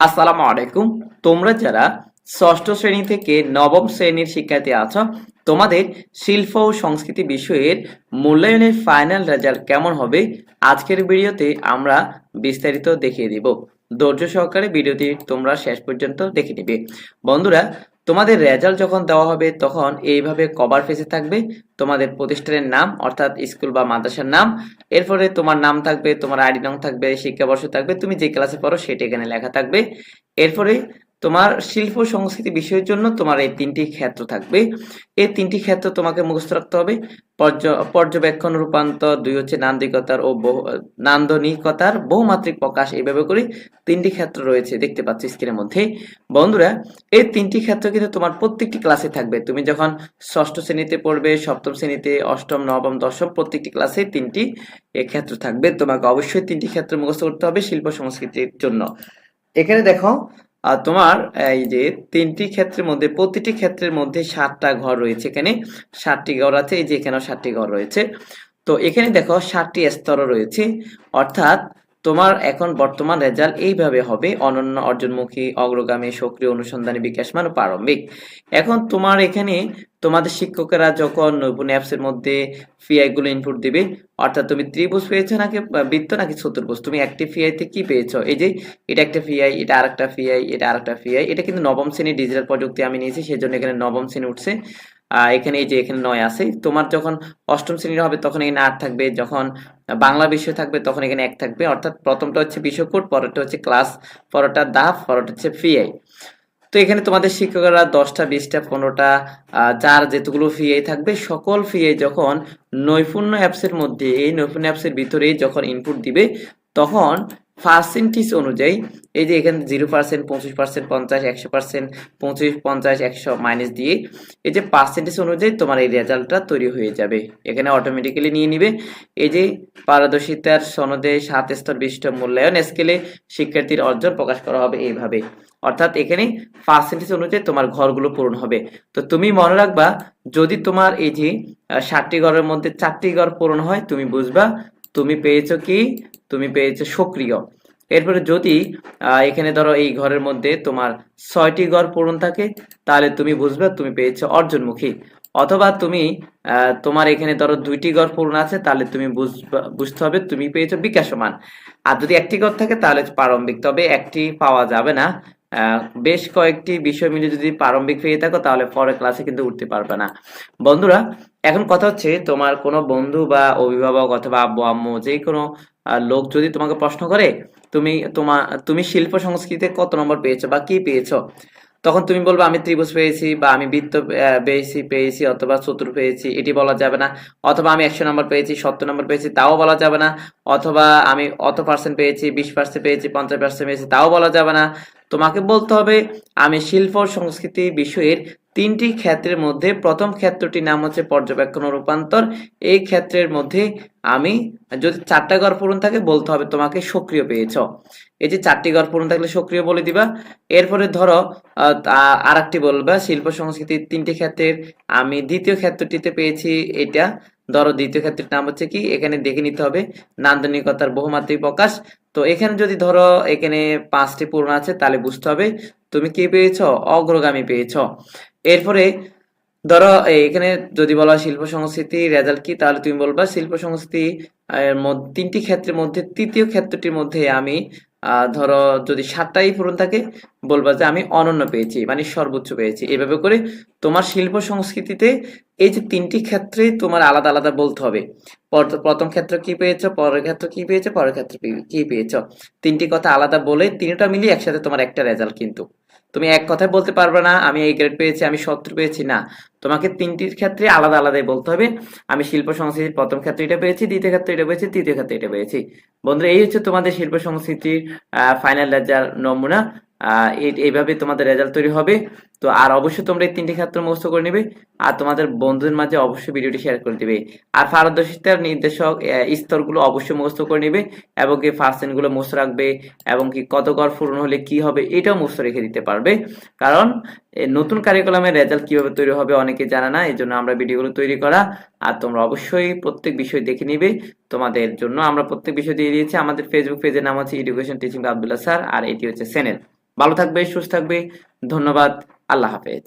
আসসালামু আলাইকুম। তোমরা যারা ষষ্ঠ শ্রেণি থেকে নবম শ্রেণির শিক্ষার্থী আছো, তোমাদের শিল্প ও সংস্কৃতি বিষয়ের মূল্যায়নের ফাইনাল রেজাল্ট কেমন হবে আজকের ভিডিওতে আমরা বিস্তারিত দেখিয়ে দিব। ধৈর্য সহকারে ভিডিওটি তোমরা শেষ পর্যন্ত দেখে নিবে। বন্ধুরা তোমাদের রেজাল্ট যখন দেওয়া হবে, তখন এইভাবে কভার ফেসে থাকবে। তোমাদের প্রতিষ্ঠানের নাম, অর্থাৎ স্কুল বা মাদ্রাসার নাম। এরপরে তোমার নাম থাকবে, তোমার আইডি নং থাকবে, শিক্ষাবর্ষ থাকবে, তুমি যে ক্লাসে পড়ো সেটা এখানে লেখা থাকবে। এরপরে তোমার শিল্প সংস্কৃতি বিষয়ের জন্য তোমার এই তিনটি ক্ষেত্র থাকবে। এই তিনটি ক্ষেত্র তোমাকে মুখস্থ রাখতে হবে। পর্যবেক্ষণ, রূপান্তর, দুই হচ্ছে নান্দিকতার ও নান্দনিকতার বহুমাত্রিক প্রকাশ এইভাবে করে তিনটি ক্ষেত্র রয়েছে দেখতে পাচ্ছি স্ক্রিনের মধ্যে। বন্ধুরা, এই তিনটি ক্ষেত্র কিন্তু তোমার প্রত্যেকটি ক্লাসে থাকবে। তুমি যখন ষষ্ঠ শ্রেণীতে পড়বে, সপ্তম শ্রেণীতে, অষ্টম, নবম, দশম প্রত্যেকটি ক্লাসে তিনটি ক্ষেত্র থাকবে। তোমাকে অবশ্যই তিনটি ক্ষেত্র মুখস্থ করতে হবে শিল্প সংস্কৃতির জন্য। এখানে দেখো তোমার, এই যে তিনটি ক্ষেত্রের মধ্যে, প্রতিটি ক্ষেত্রের মধ্যে সাতটা ঘর রয়েছে এখানে। সাতটি ঘর আছে, এই যে এখানেও সাতটি ঘর রয়েছে। তো এখানে দেখো সাতটি স্তর রয়েছে। অর্থাৎ তোমার এখন বর্তমান রেজাল্ট এইভাবে হবে, অনন্য অর্জনমুখী, অগ্রগামী, সক্রিয়, অনুসন্ধানী, বিকাশমান প্রারম্ভিক। এখন তোমার এখানে তোমাদের শিক্ষকেরা যখন নৈপুণ্য অ্যাপস এর মধ্যে ফিআই গুলো ইনপুট দিবে, অর্থাৎ তুমি ত্রিভুজ পেয়েছ নাকি বৃত্ত নাকি চতুর্ভুজ? তুমি একটি ফিআই তে কি পেয়েছ? এই যে এটা একটা ফিআই এটা আরেকটা ফিআই এটা আরেকটা ফিআই এটা কিন্তু নবম শ্রেণি ডিজিটাল প্রযুক্তি আমি নিয়েছি সেই জন্য এখানে নবম শ্রেণি উঠছে। এখানে এই যে এখানে নয় আছে। তোমার যখন অষ্টম শ্রেণির হবে তখন এখানে আট থাকবে। যখন বাংলা বিষয় থাকবে তখন এখানে এক থাকবে। অর্থাৎ প্রথমটা হচ্ছে বিষয়কোড পরেরটা হচ্ছে ক্লাস পরেরটা দাফ, পরেরটা হচ্ছে ফিআই তো এখানে তোমাদের শিক্ষকরা দশটা, বিশটা, পনেরোটা যার যেতগুলো ফিআই থাকবে। সকল ফিআই যখন নৈপুণ্য অ্যাপসের মধ্যে, এই নৈপুণ্য অ্যাপসের ভিতরে যখন ইনপুট দিবে, তখন পার্সেন্টেজ অনুযায়ী, এই যে এখানে জিরো পার্সেন্ট পঁচিশ পার্সেন্ট পঞ্চাশ, একশো পার্সেন্ট পঁচিশ, পঞ্চাশ, একশো মাইনাস দিয়ে, এই যে পার্সেন্টেজ অনুযায়ী তোমার এই রেজাল্টটা তৈরি হয়ে যাবে। এখানে অটোমেটিক্যালি নিয়ে নিবে। এই যে পারদর্শিতার সনদে সাত স্তর বিশিষ্ট মূল্যায়ন স্কেলে শিক্ষার্থীর অর্জন প্রকাশ করা হবে এইভাবে। অর্থাৎ এখানে পার্সেন্টেজ অনুযায়ী তোমার ঘরগুলো পূরণ হবে। তো তুমি মনে রাখবা, যদি তোমার এই যে ষাটটি ঘরের মধ্যে চারটি ঘর পূরণ হয়, তুমি বুঝবা, তুমি পেয়েছ কি? তুমি পেয়েছ সক্রিয়। এরপরে যদি এখানে ধরো এই ঘরের মধ্যে তোমার ছয়টি ঘর পূরণ থাকে, তাহলে তুমি বুঝবে তুমি পেয়েছ অর্জনমুখী। অথবা তুমি তোমার এখানে ধরো দুইটি ঘর পূরণ আছে, তাহলে তুমি বুঝতে হবে তুমি পেয়েছ বিকাশমান। আর যদি একটি ঘর থাকে, তাহলে প্রারম্ভিক। তবে একটি পাওয়া যাবে না। বেশ কয়েকটি বিষয় মিলে যদি প্রারম্ভিক পেয়ে থাকো, তাহলে পরের ক্লাসে কিন্তু উঠতে পারবে না। বন্ধুরা এখন কথা হচ্ছে, তোমার কোনো বন্ধু বা অভিভাবক অথবা আব্বু, আম্মু যে কোনো লোক যদি তোমাকে প্রশ্ন করে, তুমি তোমার তুমি শিল্প সংস্কৃতিতে কত নম্বর পেয়েছ বা কি পেয়েছ? তখন তুমি বলবে, আমি ত্রিভুজ পেয়েছি বা আমি বৃত্ত পেয়েছি পেয়েছি অথবা চতুর পেয়েছি। এটি বলা যাবে না। অথবা, আমি একশো নম্বর পেয়েছি, সত্তর নম্বর পেয়েছি, তাও বলা যাবে না। অথবা, আমি অত পার্সেন্ট পেয়েছি, বিশ পার্সেন্ট পেয়েছি, পঞ্চাশ পার্সেন্ট পেয়েছি, তাও বলা যাবে না। তোমাকে বলতে হবে, আমি শিল্প সংস্কৃতি বিষয়ের তিনটি ক্ষেত্রের মধ্যে প্রথম ক্ষেত্রটির নাম হচ্ছে পর্যবেক্ষণ ও রূপান্তর। এই ক্ষেত্রের মধ্যে আমি যদি চারটা ঘর পূরণ থাকে, বলতে হবে তোমাকে সক্রিয় পেয়েছ। এই যে চারটি ঘর পূরণ থাকলে সক্রিয় বলে দিবা। এরপরে ধরো আর একটি বলবা, শিল্প সংস্কৃতির তিনটি ক্ষেত্রের আমি দ্বিতীয় ক্ষেত্রটিতে পেয়েছি এটা। ধরো দ্বিতীয় ক্ষেত্রের নাম হচ্ছে কি? এখানে দেখে নিতে হবে, নান্দনিকতার বহুমাত্রিক প্রকাশ। তো এখানে যদি ধরো এখানে পাঁচটি পূর্ণ আছে, তাহলে বুঝতে হবে তুমি কি পেয়েছ? অগ্রগামী পেয়েছ। এরপরে ধরো এখানে যদি বলা হয় শিল্প সংস্কৃতি রেজাল্ট কি, তাহলে তুমি বলবা শিল্প সংস্কৃতি তিনটি ক্ষেত্রের মধ্যে, তৃতীয় ক্ষেত্রটির মধ্যে আমি ধরো যদি সাতটাই পূরণ থাকে, বলবা যে আমি অনন্য পেয়েছি মানে সর্বোচ্চ পেয়েছি। এভাবে করে তোমার শিল্প সংস্কৃতিতে এই যে তিনটি ক্ষেত্রে তোমার আলাদা আলাদা বলতে হবে। পর- প্রথম ক্ষেত্র কি পেয়েছ, পরের ক্ষেত্র কি পেয়েছ, পরের ক্ষেত্র কি- পেয়েছ। তিনটি কথা আলাদা বলে তিনটা মিলিয়ে একসাথে তোমার একটা রেজাল্ট কিন্তু। তুমি এক কথায় বলতে পারবে না, আমি এই গ্রেড পেয়েছি, আমি সত্তর পেয়েছি, না। তোমাকে তিনটির ক্ষেত্রে আলাদা আলাদাই বলতে হবে। আমি শিল্প সংস্কৃতির প্রথম ক্ষেত্রে এটা পেয়েছি, দ্বিতীয় ক্ষেত্রে এটা পেয়েছি, তৃতীয় ক্ষেত্রে এটা পেয়েছি। বন্ধুরা, এই হচ্ছে তোমাদের শিল্প সংস্কৃতির ফাইনাল রেজাল্ট নমুনা। এইভাবে তোমাদের রেজাল্ট তৈরি হবে। তো আর অবশ্যই তোমরা এই তিনটি ক্ষেত্র মুখস্থ করে নেবে আর তোমাদের বন্ধুদের মাঝে অবশ্যই ভিডিওটি শেয়ার করে দিবে। আর পারদর্শিতার নির্দেশক স্তরগুলো অবশ্যই মুখস্থ করে নেবে এবং কি পার্সেন্টগুলো মুখস্থ রাখবে এবং কি কত গড় পূরণ হলে কি হবে এটাও মুখস্থ রেখে দিতে পারবে। কারণ নতুন কারিকুলামের রেজাল্ট কীভাবে তৈরি হবে অনেকে জানে না এই জন্য আমরা ভিডিওগুলো তৈরি করা আর তোমরা অবশ্যই প্রত্যেক বিষয় দেখে নিবে। তোমাদের জন্য আমরা প্রত্যেক বিষয় দিয়ে দিয়েছি। আমাদের ফেসবুক পেজের নাম হচ্ছে এডুকেশন টিচিং আব্দুল্লাহ স্যার আর এটি হচ্ছে চ্যানেল ভালো থাকবে সুস্থ থাকবে। ধন্যবাদ আল্লাহ হাফেজ।